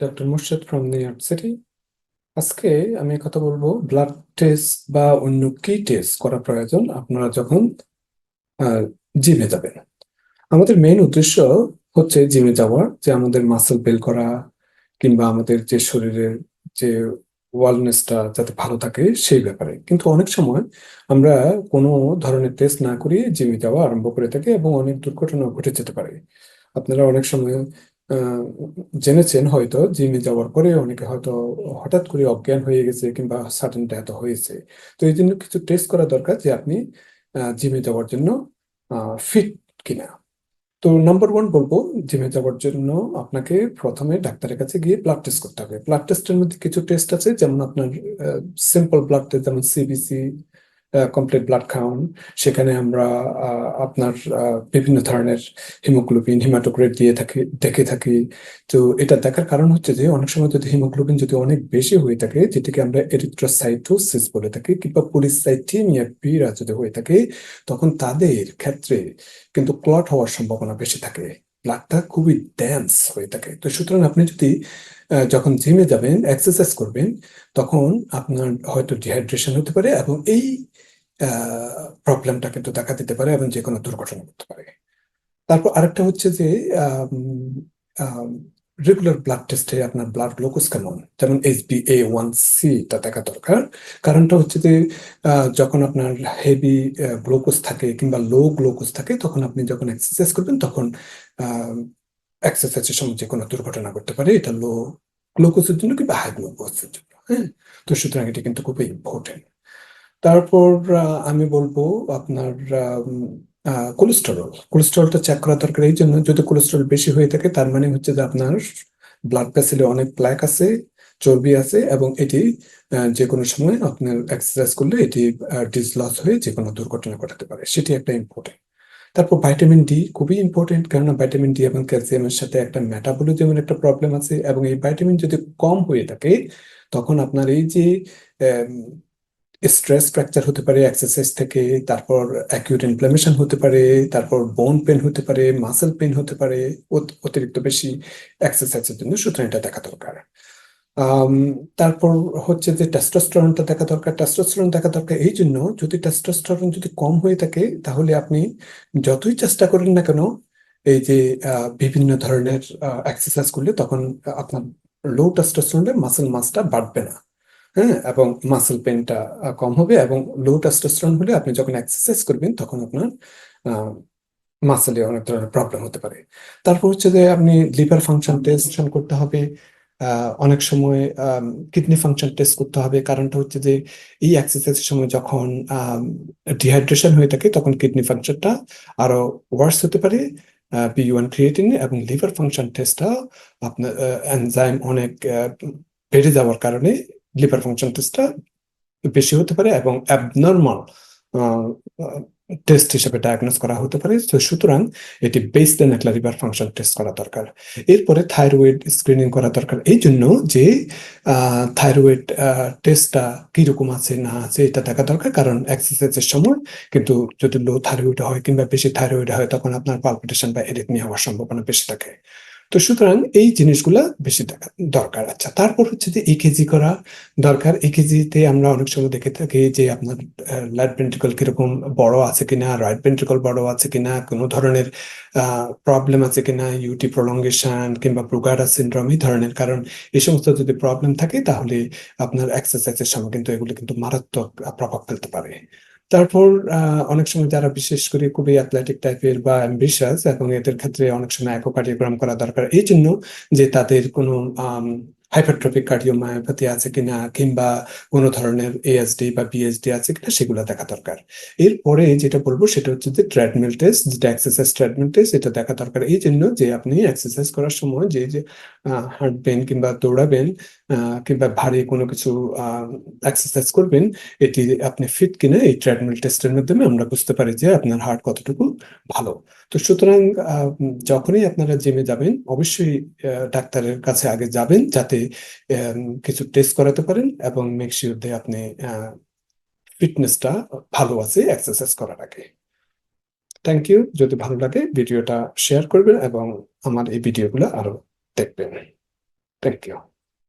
Doctor Murshed from New York city আজকে আমি কথা বলব ব্লাড টেস্ট বা অন্য কি টেস্ট করা প্রয়োজন আপনারা যখন জিমে যাবেন। আমাদের মেইন উদ্দেশ্য হচ্ছে জিমে যাওয়ার যে আমাদের মাসেল বিল করা, কিংবা আমাদের যে শরীরের যে ওয়েলনেসটা যাতে ভালো থাকে সেই ব্যাপারে। কিন্তু অনেক সময় আমরা কোনো ধরনের টেস্ট না করিয়ে জিমে যাওয়া আরম্ভ করে থাকি এবং অনেক দুর্ঘটনা ঘটে যেতে পারে। আপনারা অনেক সময় জেনেছেন হয়তো জিমে যাওয়ার পরে অনেকে হয়তো হঠাৎ করে অজ্ঞান হয়ে গেছে কিংবা সাডেন ডেথ হয়েছে। তো এই জন্য কিছু টেস্ট করা দরকার যে আপনি জিমে যাওয়ার জন্য ফিট কিনা। তো নাম্বার ওয়ান বলব জিমে যাওয়ার জন্য আপনাকে প্রথমে ডাক্তারের কাছে গিয়ে ব্লাড টেস্ট করতে হবে। ব্লাড টেস্টের মধ্যে কিছু টেস্ট আছে, যেমন আপনার সিম্পল ব্লাড টেস্ট যেমন সিবিসি কমপ্লিট ব্লাড কাউন্ট সেখানে আমরা আপনার বিভিন্ন ধরনের হিমোগ্লোবিন হিমাটোক্রেট দিয়ে থাকি, দেখে থাকি। তো এটা দেখার কারণ হচ্ছে যে, অনেক সময় যদি হিমোগ্লোবিন যদি অনেক বেশি হয়ে থাকে, যেটাকে আমরা এরিথ্রোসাইটোসিস বলে থাকি, কিংবা পলিসাইথেমিয়া পিরা যদি হয়ে থাকে, তখন তাদের ক্ষেত্রে কিন্তু ক্লট হওয়ার সম্ভাবনা বেশি থাকে। ব্লাডটা খুবই ড্যান্স হয়ে থাকে। তো সুতরাং আপনি যদি যখন জিমে যাবেন এক্সারসাইজ করবেন, তখন আপনার হয়তো ডিহাইড্রেশন হতে পারে এবং এই প্রবলেমটা কিন্তু দেখা দিতে পারে এবং যে কোনো দুর্ঘটনা করতে পারে। তারপর আরেকটা হচ্ছে যে রেগুলার ব্লাড টেস্টে আপনার ব্লাড গ্লুকোজ কেমন? যেমন এইচবি এ ওয়ান সিটা দেখা দরকার। কারণটা হচ্ছে যে যখন আপনার হেভি গ্লুকোজ থাকে কিংবা লো গ্লুকোজ থাকে, তখন আপনি যখন এক্সারসাইজ করবেন, তখন এক্সারসাইজের সময় যে কোনো দুর্ঘটনা করতে পারে, এটা লো গ্লুকোজের জন্য কিংবা হাই গ্লুকোজের জন্য হ্যাঁ? তো সুতরাং এটা কিন্তু খুবই ইম্পর্টেন্ট তারপর আমি বলব আপনার কোলেস্টেরল কোলেস্টেরলটা চেক করা দরকার এই জন্য যদি কোলেস্টেরল বেশি হয়ে থাকে, তার মানে হচ্ছে যে আপনার ব্লাড ভেসেলে অনেক প্ল্যাক আছে, চর্বি আছে এবং এটি যে কোনো সময় আপনার এক্সারসাইজ করলে এটি ডিসলস হয়ে যে কোনো দুর্ঘটনা ঘটাতে পারে। সেটি একটা ইম্পর্টেন্ট তারপর ভাইটামিন ডি খুবই ইম্পর্টেন্ট কেননা ভাইটামিন ডি এবং ক্যালসিয়ামের সাথে একটা মেটাবলিজমের একটা প্রবলেম আছে এবং এই ভাইটামিন যদি কম হয়ে থাকে, তখন আপনার এই যে স্ট্রেস ফ্র্যাকচার হতে পারে এক্সারসাইজ থেকে, তারপর অ্যাকিউট ইনফ্লামেশন হতে পারে, তারপর বোন পেন হতে পারে মাসেল পেন হতে পারে, অত- অতিরিক্ত বেশি এক্সারসাইজের জন্য সুতরাং এটা দেখা দরকার। তারপর হচ্ছে যে টেস্টোস্টেরনটা দেখা দরকার টেস্টোস্টেরন দেখা দরকার এই জন্য যদি টেস্টোস্টেরন যদি কম হয়ে থাকে, তাহলে আপনি যতই চেষ্টা করেন না কেন, এই যে বিভিন্ন ধরনের এক্সারসাইজ করলে তখন আপনার লো টেস্টোস্টেরনে মাসেল মাসটা বাড়বে না। হ্যাঁ এবং মাসেল পেনটা কম হবে এবং লো টেস্টোস্টেরন হলে আপনি যখন এক্সারসাইজ করবেন তখন আপনার মাসেলে অনেক ধরনের প্রবলেম হতে পারে। তারপর হচ্ছে যে আপনি লিভার ফাংশন টেস্ট করতে হবে অনেক সময় কিডনি ফাংশন টেস্ট করতে হবে। কারণটা হচ্ছে যে এই এক্সারসাইজের সময় যখন ডিহাইড্রেশন হয়ে থাকে তখন কিডনি ফাংশনটা আরও ওয়ার্স হতে পারে বি ওয়ান ক্রিয়েটিন এবং লিভার ফাংশন টেস্টটা আপনার এনজাইম অনেক বেড়ে যাওয়ার কারণে লিভার ফাংশন টেস্টটা বেশি হতে পারে এবং অ্যাবনর্মাল টেস্ট হিসেবে ডায়াগনোস করা হতে পারে। তো সুতরাং এটি বেসলাইন একটা লিভার ফাংশন টেস্ট করা দরকার। এরপরে থাইরয়েড স্ক্রিনিং করা দরকার। এই জন্য যে থাইরয়েড টেস্টটা কীরকম আছে, না আছে, এটা দেখা দরকার। কারণ এক্সারসাইজের সময় কিন্তু যদি লো থাইরয়েড হয় কিংবা বেশি থাইরয়েড হয়, তখন আপনার পালপিটেশন বা এরিথমিয়া হওয়ার সম্ভাবনা বেশি থাকে। তো সুতরাং এই জিনিসগুলা বেশি দরকার। আচ্ছা তারপর হচ্ছে যে ইকেজি করা দরকার। ইকেজিতে আমরা অনেক সময় দেখে থাকি যে আপনার লেফট ভেন্ট্রিকল কীরকম বড় আছে কিনা রাইট ভেন্ট্রিকল বড় আছে কিনা, কোনো ধরনের প্রবলেম আছে কিনা ইউটি প্রলঙ্গেশন কিংবা ব্রুগাডা সিনড্রোম এই ধরনের। কারণ এই সমস্ত যদি প্রবলেম থাকে তাহলে আপনার এক্সারসাইজের সময় কিন্তু এগুলো কিন্তু মারাত্মক প্রভাব ফেলতে পারে। তারপর অনেক সময় যারা বিশেষ করে খুবই অ্যাথলেটিক টাইপের বা অ্যাম্বিশাস এবং এদের ক্ষেত্রে অনেক সময় একোকার্ডিওগ্রাম করা দরকার। এই জন্য যে তাদের কোনো হাইপারট্রফিক কার্ডিওমায়োপ্যাথি আছে কিনা কিংবা কোনো ধরনের এএসডি বা বিএসডি আছে কিনা সেগুলো দেখা দরকার। এরপরে যেটা বলব সেটা হচ্ছে যে ট্রেডমিল টেস্ট যেটা এক্সারসাইজ ট্রেডমিল টেস্ট এটা দেখা দরকার। এই জন্য যে আপনি এক্সারসাইজ করার সময় যে যে হাঁটবেন কিংবা দৌড়াবেন কিংবা ভারী কোনো কিছু এক্সারসাইজ করবেন, এটি আপনি ফিট কিনা এই ট্রেডমিল টেস্টের মাধ্যমে আমরা বুঝতে পারি যে আপনার হার্ট কতটুকু ভালো। তো সুতরাং যখনই আপনারা জিমে যাবেন, অবশ্যই ডাক্তারের কাছে আগে যাবেন যাতে কিছু টেস্ট করাতে পারেন এবং মেক শিওর যে আপনি ফিটনেসটা ভালো আছে এক্সারসাইজ করার আগে। থ্যাংক ইউ যদি ভালো লাগে ভিডিওটা শেয়ার করবেন এবং আমার এই ভিডিওগুলো আরও দেখবেন। Thank you